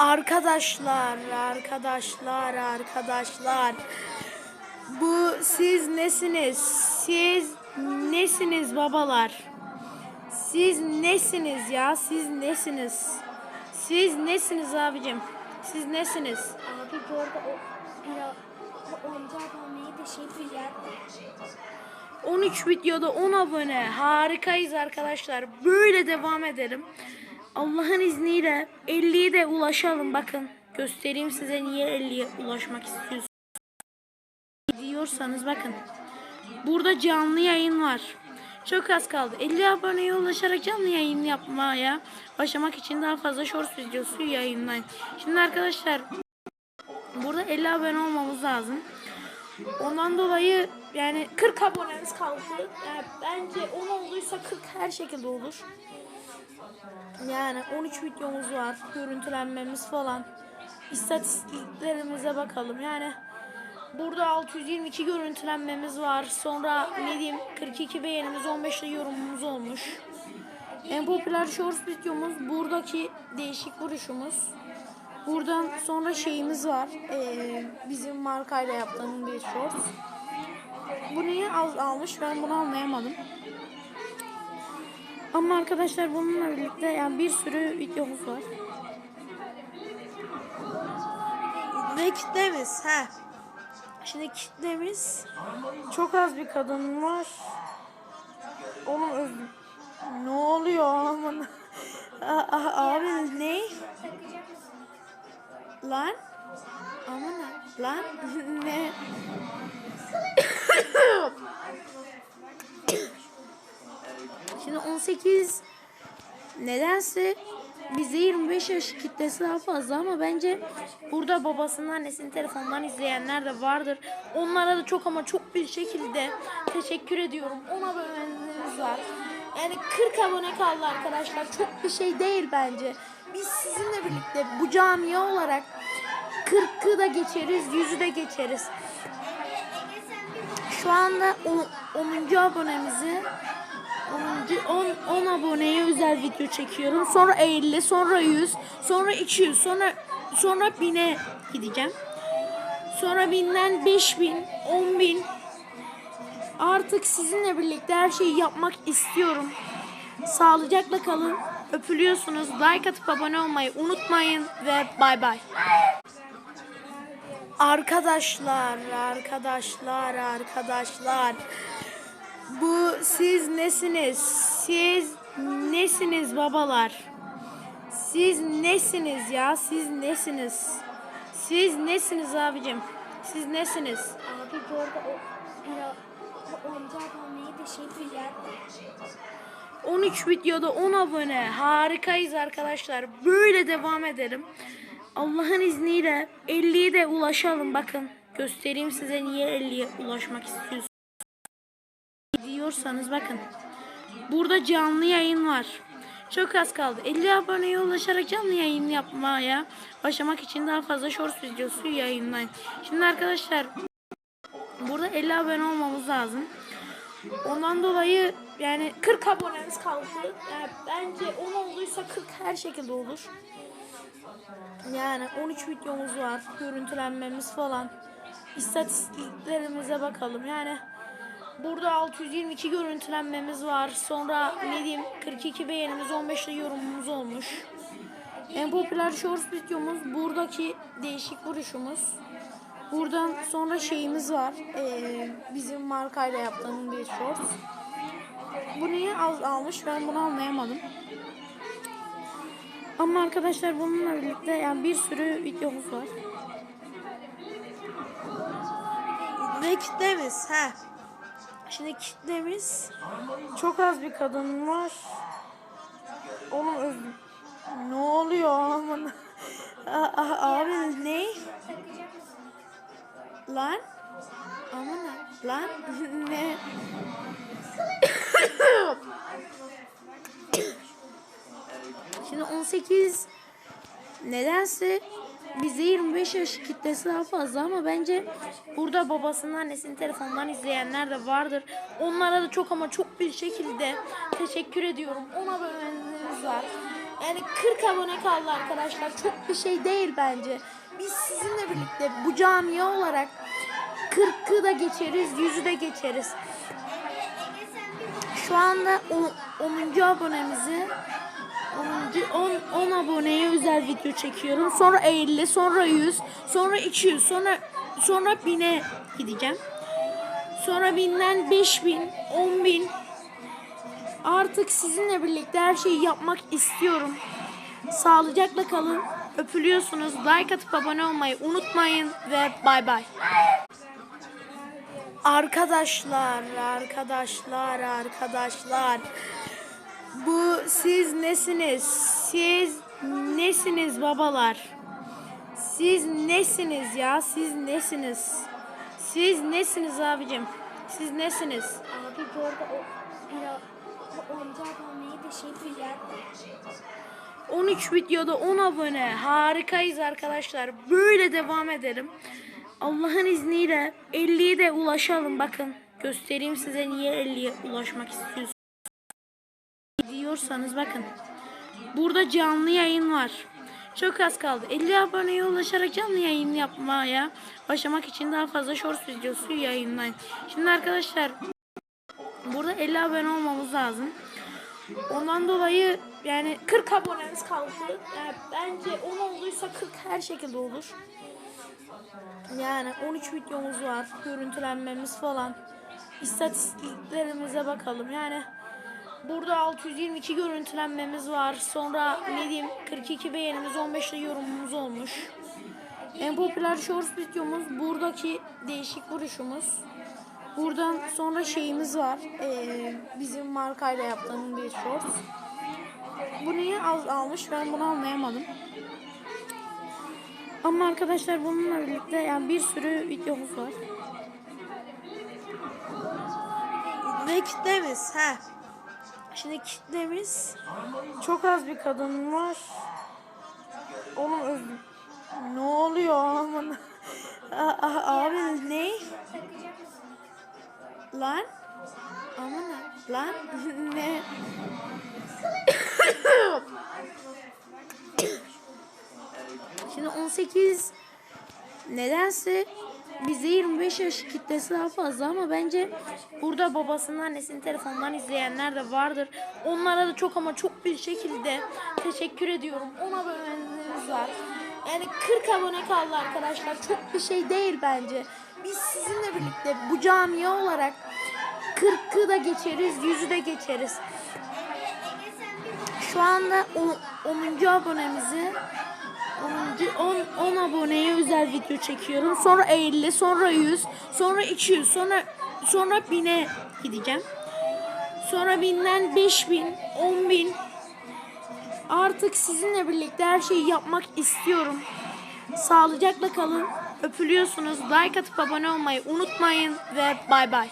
Arkadaşlar, arkadaşlar, arkadaşlar. Bu siz nesiniz? Siz nesiniz babalar? Siz nesiniz ya? Siz nesiniz? Siz nesiniz abicim? Siz nesiniz? Abi bu arada o o oyuncu aboneye teşekkürler. 13 videoda 10 abone. Harikayız arkadaşlar. Böyle devam edelim. Allah'ın izniyle 50'ye de ulaşalım. Bakın göstereyim size niye 50'ye ulaşmak istiyorsunuz. Diyorsanız bakın. Burada canlı yayın var. Çok az kaldı. 50 aboneye ulaşarak canlı yayın yapmaya başlamak için daha fazla short videosu yayınlayın. Şimdi arkadaşlar burada 50 abone olmamız lazım. Ondan dolayı yani 40 abonemiz kaldı. Yani bence 10 olduysa 40 her şekilde olur. Yani 13 videomuz var. Görüntülenmemiz falan. İstatistiklerimize bakalım. Yani burada 622 görüntülenmemiz var. Sonra ne diyeyim 42 beğenimiz 15 de yorumumuz olmuş. En popüler shorts videomuz buradaki değişik vuruşumuz. Buradan sonra şeyimiz var. Ee, bizim markayla yaptığım bir shorts. Bu niye az almış ben bunu anlayamadım. Ama arkadaşlar bununla birlikte yani bir sürü videomuz var. Ve kitlemiz he. Şimdi kitlemiz çok az bir kadın var. Onun öz... Ne oluyor aman? Abi ne? Lan? Aman lan ne? Şimdi 18 nedense bizde 25 yaş kitlesi daha fazla ama bence burada babasının annesinin telefondan izleyenler de vardır. Onlara da çok ama çok bir şekilde teşekkür ediyorum. 10 aboneniz var. Yani 40 abone kaldı arkadaşlar. Çok bir şey değil bence. Biz sizinle birlikte bu camia olarak 40'ı da geçeriz, 100'ü de geçeriz. Şu anda 10. abonemizi 10, 10 aboneye özel video çekiyorum. Sonra 50, sonra 100, sonra 200, sonra sonra 1000'e gideceğim. Sonra 1000'den 5000, 10000 Artık sizinle birlikte her şeyi yapmak istiyorum. Sağlıcakla kalın. Öpülüyorsunuz. Like atıp abone olmayı unutmayın ve bay bay. Arkadaşlar, arkadaşlar, arkadaşlar. Bu siz nesiniz? Siz nesiniz babalar? Siz nesiniz ya? Siz nesiniz? Siz nesiniz abicim? Siz nesiniz? Abi bu arada o para o oyuncu aboneye teşekkürler. 13 videoda 10 abone. Harikayız arkadaşlar. Böyle devam edelim. Allah'ın izniyle 50'ye de ulaşalım. Bakın göstereyim size niye 50'ye ulaşmak istiyorsunuz. Diyorsanız bakın. Burada canlı yayın var. Çok az kaldı. 50 aboneye ulaşarak canlı yayın yapmaya başlamak için daha fazla short videosu yayınlayın. Şimdi arkadaşlar burada 50 abone olmamız lazım. Ondan dolayı yani 40 abonemiz kaldı. Yani bence 10 olduysa 40 her şekilde olur. Yani 13 videomuz var. Görüntülenmemiz falan. İstatistiklerimize bakalım. Yani burada 622 görüntülenmemiz var. Sonra ne diyeyim 42 beğenimiz 15 de yorumumuz olmuş. En popüler shorts videomuz buradaki değişik vuruşumuz. Buradan sonra şeyimiz var. Ee, bizim markayla yaptığım bir shorts. Bu niye az almış ben bunu anlayamadım. Ama arkadaşlar bununla birlikte yani bir sürü videomuz var. Ve kitlemiz he. Şimdi kitlemiz çok az bir kadın var. Onun öz... Ne oluyor aman? A- a- Abi ne? Lan? Aman ha- lan ne? Şimdi 18 nedense bizde 25 yaş kitlesi daha fazla ama bence burada babasının annesinin telefondan izleyenler de vardır. Onlara da çok ama çok bir şekilde teşekkür ediyorum. 10 aboneniz var. Yani 40 abone kaldı arkadaşlar. Çok bir şey değil bence. Biz sizinle birlikte bu camia olarak 40'ı da geçeriz, 100'ü de geçeriz. Şu anda 10. abonemizi 10, 10, 10 aboneye özel video çekiyorum. Sonra 50, sonra 100, sonra 200, sonra sonra 1000'e gideceğim. Sonra 1000'den 5000, 10000 Artık sizinle birlikte her şeyi yapmak istiyorum. Sağlıcakla kalın. Öpülüyorsunuz. Like atıp abone olmayı unutmayın ve bay bay. Arkadaşlar, arkadaşlar, arkadaşlar. Bu siz nesiniz? Siz nesiniz babalar? Siz nesiniz ya? Siz nesiniz? Siz nesiniz abicim? Siz nesiniz? Abi bu arada o Ela o almayı da şey yapacak. 13 videoda 10 abone. Harikayız arkadaşlar. Böyle devam edelim. Allah'ın izniyle 50'ye de ulaşalım. Bakın göstereyim size niye 50'ye ulaşmak istiyorsunuz. Diyorsanız bakın. Burada canlı yayın var. Çok az kaldı. 50 aboneye ulaşarak canlı yayın yapmaya başlamak için daha fazla short videosu yayınlayın. Şimdi arkadaşlar burada 50 abone olmamız lazım. Ondan dolayı yani 40 abonemiz kaldı. Yani bence 10 olduysa 40 her şekilde olur. Yani 13 videomuz var. Görüntülenmemiz falan. İstatistiklerimize bakalım. Yani burada 622 görüntülenmemiz var. Sonra ne diyeyim 42 beğenimiz 15 de yorumumuz olmuş. En popüler shorts videomuz buradaki değişik vuruşumuz. Buradan sonra şeyimiz var. Ee, bizim markayla yaptığım bir shorts. Bu niye az almış ben bunu anlayamadım. Ama arkadaşlar bununla birlikte yani bir sürü videomuz var. Ve kitlemiz he. Şimdi kitlemiz çok az bir kadın var. Oğlum özüm. Ne oluyor aman? Abi ne? Lan? Aman lan ne? Şimdi 18 nedense bizde 25 yaş kitlesi daha fazla ama bence burada babasının annesinin telefondan izleyenler de vardır. Onlara da çok ama çok bir şekilde teşekkür ediyorum. 10 aboneniz var. Yani 40 abone kaldı arkadaşlar. Çok bir şey değil bence. Biz sizinle birlikte bu camia olarak 40'ı da geçeriz, 100'ü de geçeriz. Şu anda 10. abonemizi 10, 10 aboneye özel video çekiyorum. Sonra 50, sonra 100, sonra 200, sonra sonra 1000'e gideceğim. Sonra 1000'den 5000, 10000 Artık sizinle birlikte her şeyi yapmak istiyorum. Sağlıcakla kalın. Öpülüyorsunuz. Like atıp abone olmayı unutmayın ve bay bay.